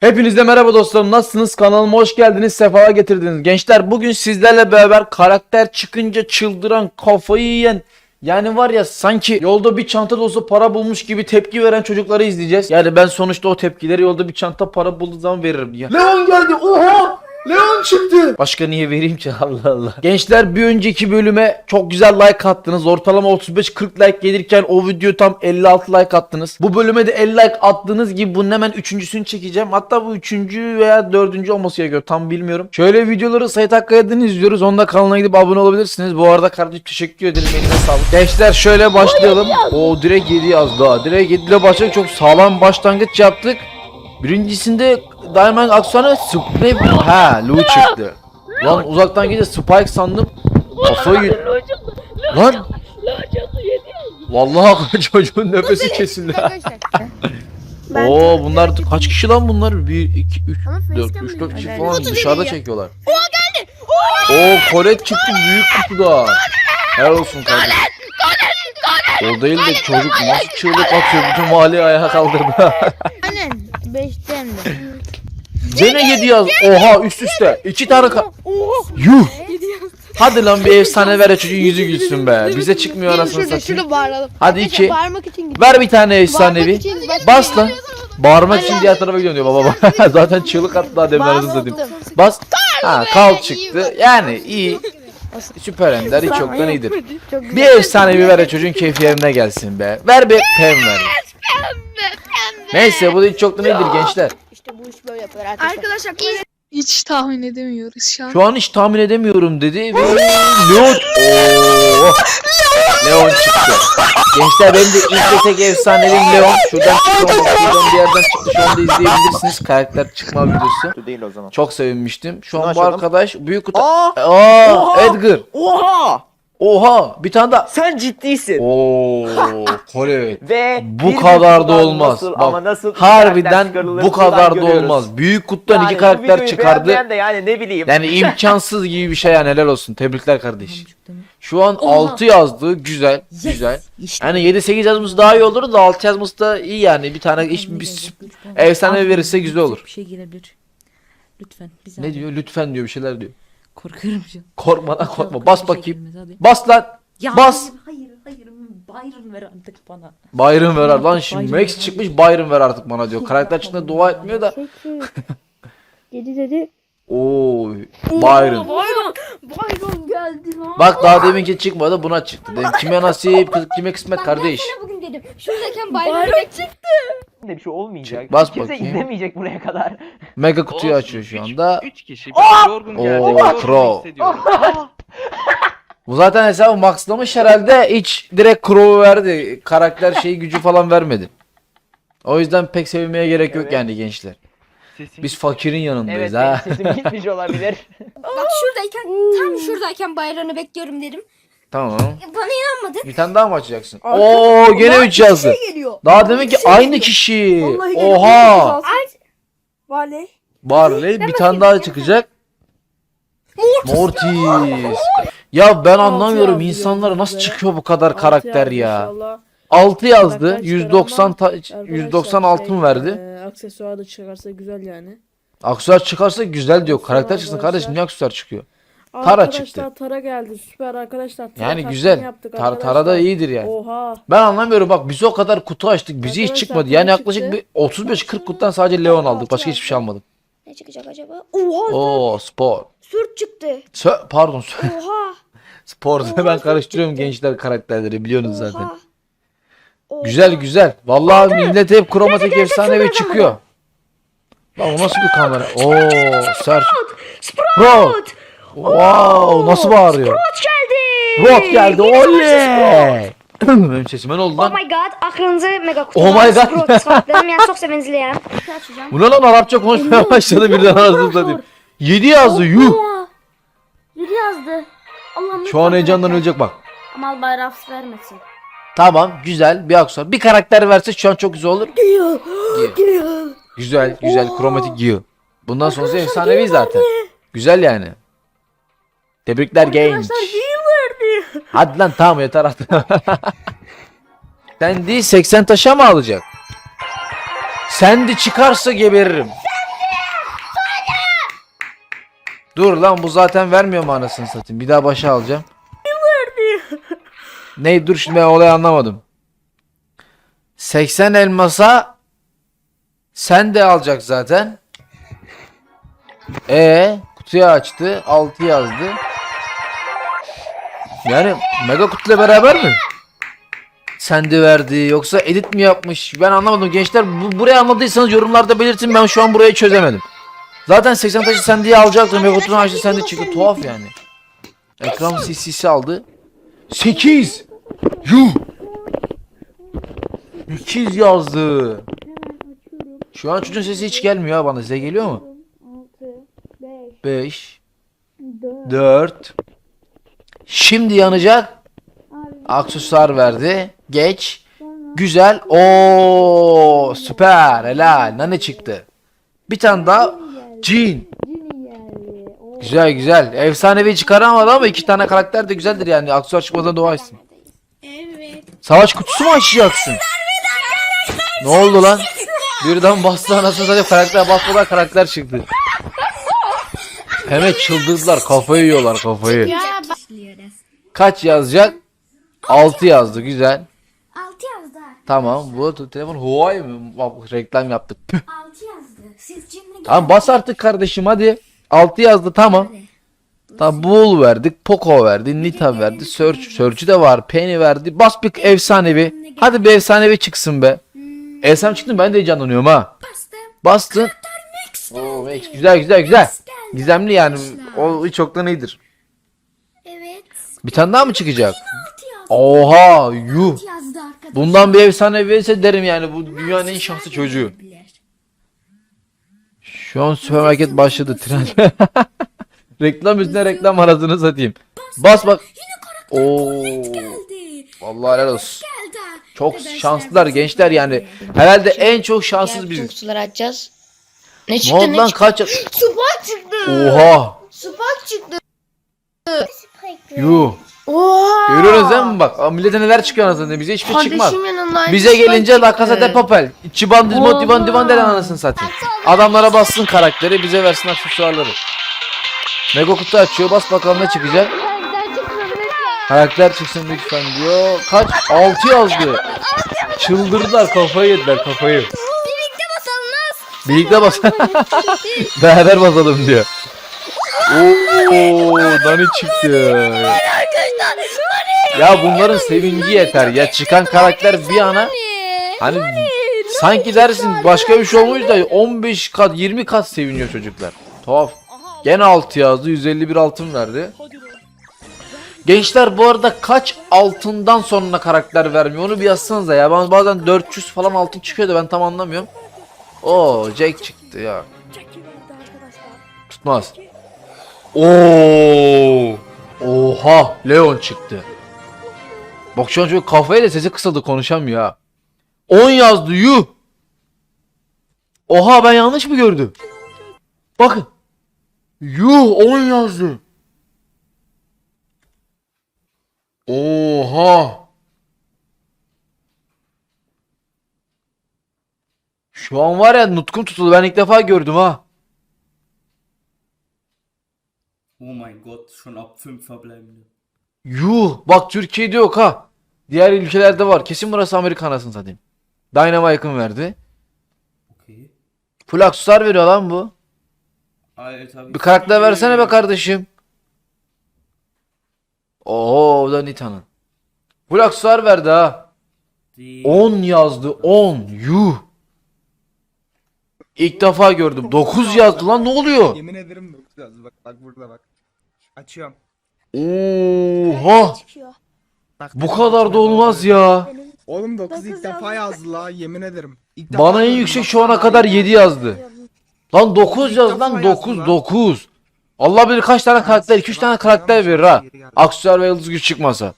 Hepinize merhaba dostlarım. Nasılsınız? Kanalıma hoş geldiniz. Sefalar getirdiniz. Gençler bugün sizlerle beraber karakter çıkınca çıldıran, kafayı yiyen yani var ya sanki yolda bir çanta dolusu para bulmuş gibi tepki veren çocukları izleyeceğiz. Yani ben sonuçta o tepkileri yolda bir çanta para bulduğu zaman veririm ya. Leon geldi. Oha! Leon çıktı. Başka niye vereyim ki Allah Allah. Gençler bir önceki bölüme çok güzel like attınız. Ortalama 35-40 like gelirken o video tam 56 like attınız. Bu bölüme de 50 like attığınız gibi bunun hemen üçüncüsünü çekeceğim. Hatta bu üçüncü veya dördüncü olması gerekiyor. Tam bilmiyorum. Şöyle videoları Sait Hakkı'dan izliyoruz. Onda kanalına gidip abone olabilirsiniz. Bu arada kardeşim teşekkür ederim. Eline sağlık. Gençler şöyle başlayalım. O direkt 7 yazdı ha. Direkt 7 ile başladık. Çok sağlam başlangıç yaptık. Birincisinde Diamond Aksuan'a Spike ha Lu çıktı. Lan uzaktan gidince Spike sandım. Kafayı yedi. Lan Vallahi çocuğun nefesi kesildi. Oo bunlar kaç kişi lan bunlar? 1 2 3 4 3 4 kişi falan dışarıda çekiyorlar. Oha geldi. Oo kolet çıktı büyük kutuda. Helal olsun kardeşim. O değil de çocuk nasıl çığlık atıyor bütün mahalleyi ayağa kaldırdı. Aynen. Beşten de. Gene 7 yaz. Oha üst üste. 2 tane ka- Yuh. Hadi lan bir efsane ver ya çocuğun yüzü gülsün be. Bize çıkmıyor anasını Şurada satayım. şurada bağıralım. Hadi Arkadaşlar, iki. Bağırmak için gidiyor. Ver bir tane efsanevi. Bas lan. Bağırmak için diğer tarafa gidiyorum diyor baba. Zaten çığlık attı daha demin anasını satayım. Bas. Ha kal çıktı. Yani iyi. Süper ender hiç yoktan iyidir. Bir efsanevi ver ya çocuğun keyfi yerine gelsin be. Ver bir pem ver. Neyse bu da hiç yoktan iyidir gençler. İşte bu iş böyle yapıyor arkadaşlar. Arkadaşlar böyle Hiç tahmin edemiyoruz şu an. Şu an hiç tahmin edemiyorum dedi ve Leon Oo! Leon çıktı. Gençler benim de ilk tek efsanevim Leon. Şuradan çıktı şuradan bir yerden çıktı. Şu anda izleyebilirsiniz. Karakter çıkma videosu. Bu değil o zaman. Çok sevinmiştim. Şu an bu arkadaş büyük kutu. Aa! Edgar. Oha! Oha bir tane daha. Sen ciddisin. Oo, Kore. Ve Bu kadar da olmaz. Nasıl, Bak, ama nasıl Harbiden bu kadar da olmaz. Büyük kutudan Yani iki karakter çıkardı. beğenmeyen de yani ne bileyim. Yani imkansız gibi bir şey yani helal olsun. Tebrikler kardeş. Şu an 6 yazdı. Güzel. Güzel. Yani 7 8 yazması daha iyi olur da 6 yazması da iyi yani. Bir tane iş bir efsane verirse güzel olur. Bir şey gelebilir. Lütfen. Bir Ne diyor? Lütfen diyor bir şeyler diyor. Korkuyorum şu. Korkma lan korkma. Bas şey bakayım. Bas lan. Ya Bas. Hayır hayır hayır. Byron ver artık bana. Byron ver artık. Lan şimdi Byron Max ver. çıkmış Byron ver artık bana diyor. Karakter çıktığında dua etmiyor da. Yedi dedi. Oo Byron. Bayron. Bayron geldi lan. Bak daha deminki çıkmadı buna çıktı. Dedim, kime nasip kız- kime kısmet kardeş. bugün dedim. Şuradayken Bayron bekle. de bir şey olmayacak. Bas Kimse bakayım. izlemeyecek buraya kadar. Mega kutuyu açıyor şu anda. 3 kişi. Bir yorgun geldi. Oo, bir yorgun Crow. hissediyorum. Bu zaten hesabı maxlamış herhalde hiç direkt Crow'u verdi. Karakter şeyi gücü falan vermedi. O yüzden pek sevinmeye gerek yok Evet. yani gençler. Sesim Biz fakirin yanındayız Evet ha. benim sesim gitmiş olabilir. Bak şuradayken tam şuradayken Bayron'u bekliyorum dedim. tamam. E, Bana inanmadın. Bir tane daha mı açacaksın? Oo gene 3 yazdı. geliyor. Daha demek ki aynı kişi. Vallahi geliyor. Oha. Vale. Barley bir tane daha çıkacak. Mortis. Ya ben anlamıyorum yazdı insanlara nasıl çıkıyor bu kadar karakter ya. İnşallah. 6 yazdı. Karakter çıkar 190 ama ta- Arkadaşlar 196 şey, mı verdi? E, aksesuar da çıkarsa güzel yani. Aksesuar çıkarsa güzel diyor. Aksesuar Karakter çıksın arkadaşlar. kardeşim niye aksesuar çıkıyor? Tara arkadaşlar çıktı. Tara geldi süper arkadaşlar. Tara Yani güzel. yaptık Tar Tara da iyidir yani. Oha. Ben anlamıyorum bak biz o kadar kutu açtık. Bizi hiç Arkadaşlar, çıkmadı. Yani yaklaşık çıktı? bir 35-40 kutudan sadece Leon aldık. Başka hiçbir şey almadık. Ne çıkacak acaba? Oha Oo spor. sürt çıktı. Sö- pardon. sö- Oha. spor. ben karıştırıyorum gençler karakterleri biliyorsunuz zaten. Oha. Güzel güzel. Vallahi millet hep kromatik efsane ve çıkıyor. Lan o nasıl bir kamera? Oo, search. Sprout. Wow, nasıl bağırıyor? geldi. Rot geldi. Oley. Benim sesime ne oldu Oh lan? my god. Aklınızı mega kutu. Oh my god. Sprout ispatladım yani çok sevinçliyim. Bu ne lan Arapça konuşmaya başladı birden ağzını satayım. 7 yazdı yuh. Yedi yazdı. Allah'ım. Şu an heyecandan ölecek bak. Amal bayrağı vermesin. Tamam güzel bir aksuar. Bir karakter verse şu an çok güzel olur. Giyo. Giyo. Güzel güzel Oo. kromatik Giyo. Bundan sonrası Arkadaşlar, efsanevi zaten. Güzel yani. Tebrikler genç. Arkadaşlar giyi. Hadi lan tamam yeter artık. Sen değil 80 taşa mı alacak? Sen de çıkarsa geberirim. Dur lan bu zaten vermiyor mu anasını satayım. Bir daha başa alacağım. Ne dur şimdi ben olayı anlamadım. 80 elmasa sen de alacak zaten. E kutuyu açtı. 6 yazdı. Yani mega kutuyla beraber mi? Sen de verdi yoksa edit mi yapmış? Ben anlamadım gençler. Bu, burayı anladıysanız yorumlarda belirtin. Ben şu an burayı çözemedim. Zaten 80 taşı sen diye alacaktım. Mega kutunun açtı sen de çıktı. Tuhaf yani. Ekran CC'si aldı. 8. Yuh. 8 yazdı. Şu an çocuğun sesi hiç gelmiyor ha bana. Size geliyor mu? 5 4 Şimdi yanacak. Aksesuar verdi. Geç. Güzel. Oo süper. Helal. Nane çıktı. Bir tane daha. Jean. Güzel güzel. Efsanevi çıkaramadı ama iki tane karakter de güzeldir yani. Aksesuar çıkmadan. Evet. Savaş kutusu mu açacaksın? Ne oldu lan? Birden bastı anasını satayım karakter basmadan karakter çıktı. Hemen çıldırdılar kafayı yiyorlar kafayı. Kaç yazacak? 6 yazdı güzel. 6 yazdı. Tamam bu telefon Huawei mi? Bak reklam yaptık. Püh. 6 yazdı. Siz cimri Tamam bas artık kardeşim hadi. 6 yazdı tamam. Tamam Bull verdik, Poco verdi, Nita verdi, Search, Search'ü de var, Penny verdi. Bas bir efsanevi. Hadi bir efsanevi çıksın be. Efsane çıktı ben de heyecanlanıyorum ha. Bastın. Oo, Max. Güzel güzel güzel. Gizemli yani. O çoktan iyidir. Evet. Bir tane daha mı çıkacak? 6 yazdı. Oha yuh. 6 yazdı arkadaşlar. Bundan bir efsane verirse derim yani bu dünyanın en şanslı çocuğu. Şu an süpermarket başladı trend. reklam üstüne reklam arasını satayım. Bas bak. Oo. Vallahi helal olsun. Çok şanslılar gençler yani. Herhalde en çok şanssız biziz. Kutuları açacağız. Ne Ne çıktı oldu ne lan çıktı? kaç? Spark çıktı. Oha. Spark çıktı. Yuh. Oha. Görüyorsunuz değil mi bak? Aa, Millete neler çıkıyor anasını. Bize hiçbir şey çıkmaz. Kardeşim yanından Bize gelince La Casa de çıktı. Papel. Çiban divan divan divan der anasını satayım. Adamlara bassın karakteri bize versin aksesuarları. Mega kutu açıyor bas bakalım ne çıkacak. Karakter çıksın lütfen diyor. Kaç? 6 yazdı. Çıldırdılar kafayı yediler kafayı. Birlikte basalım Naz. Birlikte bas. Beraber basalım diyor. Oo, Dani çıktı. Ya bunların sevinci yeter ya. Çıkan karakter bir ana hani sanki dersin başka bir şey olmuş da 15 kat 20 kat seviniyor çocuklar. Tuhaf. Gene 6 yazdı 151 altın verdi. Gençler bu arada kaç altından sonra karakter vermiyor onu bir yazsanıza ya. Ben bazen 400 falan altın çıkıyor da ben tam anlamıyorum. Oo Jack çıktı ya. Tutmaz. Oo! Oha! Leon çıktı. Bak şu an çocuk kafayla sesi kısıldı konuşamıyor ha. 10 yazdı yuh. Oha ben yanlış mı gördüm? Bakın. Yuh 10 yazdı. Oha. Şu an var ya nutkum tutuldu. Ben ilk defa gördüm ha. Oh mein Gott, schon ab 5 verbleibende. Yuh bak Türkiye'de yok ha. Diğer ülkelerde var. Kesin burası Amerika anasını satayım. Dynamite'ın verdi. Okay. Full aksesuar veriyor lan bu. Alter, Bir karakter versene be kardeşim. Oo o da Nita'nın. Aksesuar verdi ha. 10 yazdı 10. Yuh. İlk defa gördüm. 9 yazdı lan ne oluyor? Yemin ederim 9 yazdı bak bak burada bak. Açıyorum. Oha. Çıkıyor. Bak, Bu kadar da olmaz ya. Oğlum 9 Dokuz ilk defa yazdı la yemin ederim. İlk defa Bana en gördüm, yüksek bak. şu ana kadar 7 yazdı. Lan 9 İlk yaz lan yazdı 9 lan. 9. Allah bilir kaç tane karakter 2 3 tane karakter verir ha. Aksesuar ve yıldız güç çıkmasa.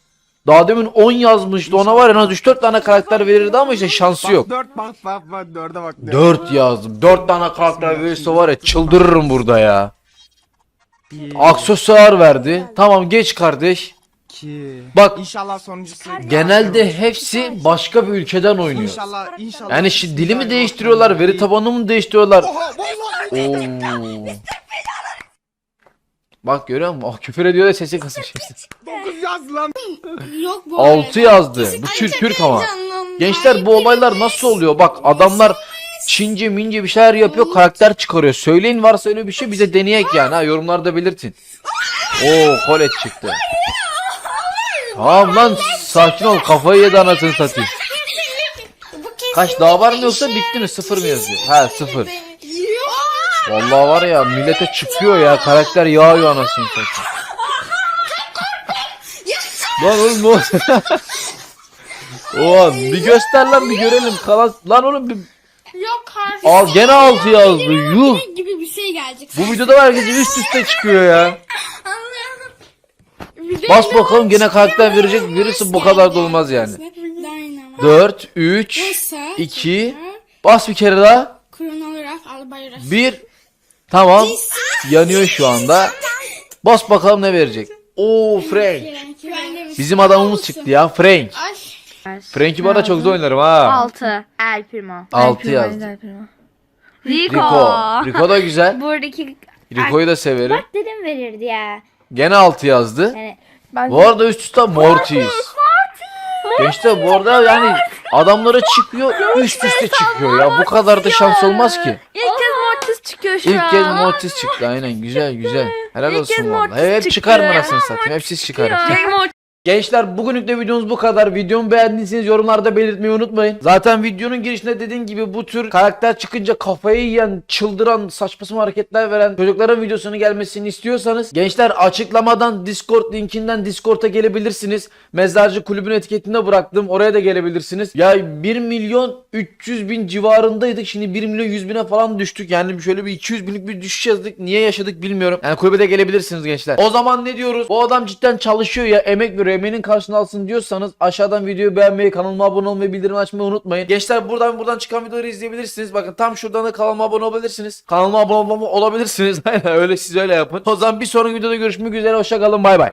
Daha demin 10 yazmıştı ona var ya en az 3 4 tane karakter verirdi ama işte şansı yok. 4 bak bak bak 4'e bak. 4 yazdım. 4 tane karakter verirse var ya çıldırırım burada ya. Aksesuar verdi. Tamam geç kardeş. 2. Bak İnşallah sonuncusu. genelde hepsi başka bir ülkeden oynuyor. İnşallah inşallah. Yani şimdi dili mi değiştiriyorlar, veri tabanını mı değiştiriyorlar? Oha vallahi. Oo. Bak görüyor musun? Oh, küfür ediyor da sesi kısmış. 9 yaz lan. Yok bu 6 yazdı. Bu Türk Türk ama. Gençler bu olaylar nasıl oluyor? Bak adamlar Çince mince bir şeyler yapıyor karakter çıkarıyor. Söyleyin varsa öyle bir şey bize deneyek yani ha yorumlarda belirtin. Oo kolet çıktı. Tamam lan sakin ol kafayı yedi anasını satayım. Kaç daha var mı yoksa bitti mi sıfır mı yazıyor? Ha sıfır. Vallahi var ya millete çıkıyor ya karakter yağıyor anasını satayım. Lan oğlum ne oldu? Bir göster lan bir görelim. Kalan... Lan oğlum bir... Yok harfi. Al gene altı yazdı. Yuh. gibi bir şey gelecek. Bu videoda herkes üst üste çıkıyor ya. Bas bakalım gene karakter verecek birisi bu kadar da olmaz yani. Dynamite. 4, 3, 2, bas bir kere daha. Kronograf Albayrak. 1, tamam. Yanıyor şu anda. Bas bakalım ne verecek. Oo Frank. Bizim adamımız çıktı ya Frank. Frank'i arada çok zor oynarım ha. 6. El Primo. 6 yazdı. Rico. Rico. Rico da güzel. Buradaki Rico'yu da severim. dedim verirdi ya. Gene 6 yazdı. Yani Bu arada üst üste Mortis. Gençler bu arada yani adamlara çıkıyor üst üste çıkıyor ya. Bu kadar da şans olmaz ki. İlk kez Mortis çıkıyor şu İlk kez Mortis çıktı aynen güzel güzel. Helal İlk olsun valla. Mortis Hep çıktı. çıkarım anasını satayım. Hep siz çıkarın. Mortis. Gençler bugünlük de videomuz bu kadar. Videomu beğendiyseniz yorumlarda belirtmeyi unutmayın. Zaten videonun girişinde dediğim gibi bu tür karakter çıkınca kafayı yiyen, çıldıran, saçma hareketler veren çocukların videosunu gelmesini istiyorsanız gençler açıklamadan Discord linkinden Discord'a gelebilirsiniz. Mezarcı kulübün etiketinde bıraktım. Oraya da gelebilirsiniz. Ya 1 milyon 300 bin civarındaydık. Şimdi 1 milyon 100 bine falan düştük. Yani şöyle bir 200 binlik bir düşüş yazdık. Niye yaşadık bilmiyorum. Yani kulübe de gelebilirsiniz gençler. O zaman ne diyoruz? Bu adam cidden çalışıyor ya emek veriyor. Emeğinin karşılığını alsın diyorsanız aşağıdan videoyu beğenmeyi, kanalıma abone olmayı, bildirim açmayı unutmayın. Gençler buradan buradan çıkan videoları izleyebilirsiniz. Bakın tam şuradan da kanalıma abone olabilirsiniz. Kanalıma abone olabilirsiniz. Aynen öyle siz öyle yapın. O zaman bir sonraki videoda görüşmek üzere. Hoşça kalın. Bay bay.